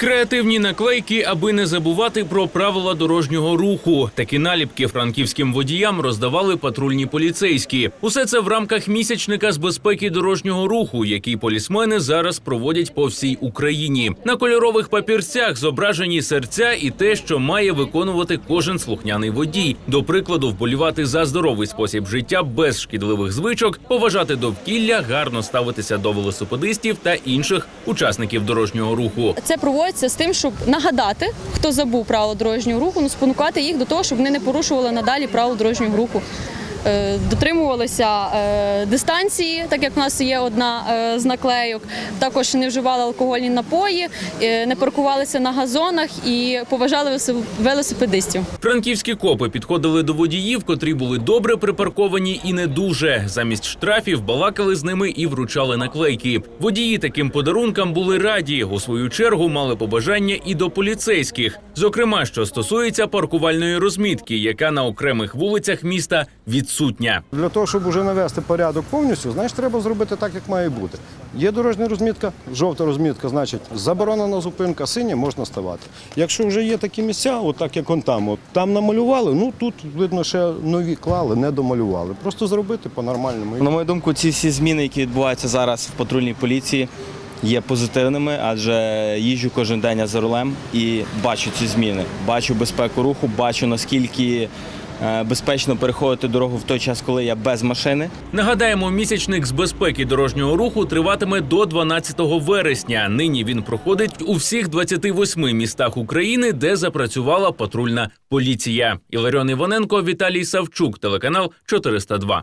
Креативні наклейки, аби не забувати про правила дорожнього руху. Такі наліпки франківським водіям роздавали патрульні поліцейські. Усе це в рамках місячника з безпеки дорожнього руху, який полісмени зараз проводять по всій Україні. На кольорових папірцях зображені серця і те, що має виконувати кожен слухняний водій. До прикладу, вболівати за здоровий спосіб життя без шкідливих звичок, поважати довкілля, гарно ставитися до велосипедистів та інших учасників дорожнього руху. Це проводиться з тим, щоб нагадати, хто забув правила дорожнього руху, ну спонукати їх до того, щоб вони не порушували надалі правила дорожнього руху. Е, Дотримувалися е, дистанції, так як в нас є одна е, з наклейок. Також не вживали алкогольні напої, не паркувалися на газонах і поважали велосипедистів. Франківські копи підходили до водіїв, котрі були добре припарковані і не дуже. Замість штрафів балакали з ними і вручали наклейки. Водії таким подарункам були раді. У свою чергу мали побажання і до поліцейських. Зокрема, що стосується паркувальної розмітки, яка на окремих вулицях міста відсутня. Для того, щоб вже навести порядок повністю, значить, треба зробити так, як має бути. Є дорожня розмітка, жовта розмітка, значить, заборонена зупинка, синя можна ставати. Якщо вже є такі місця, от так як он там, от там намалювали, ну тут видно, ще нові клали, не домалювали. Просто зробити по-нормальному. На мою думку, ці всі зміни, які відбуваються зараз в патрульній поліції, є позитивними, адже їжджу кожен день за рулем і бачу ці зміни. Бачу безпеку руху, бачу наскільки е, безпечно переходити дорогу в той час, коли я без машини. Нагадаємо, місячник з безпеки дорожнього руху триватиме до 12 вересня. Нині він проходить у всіх 28 містах України, де запрацювала патрульна поліція. Іларіон Іваненко, Віталій Савчук, телеканал 402.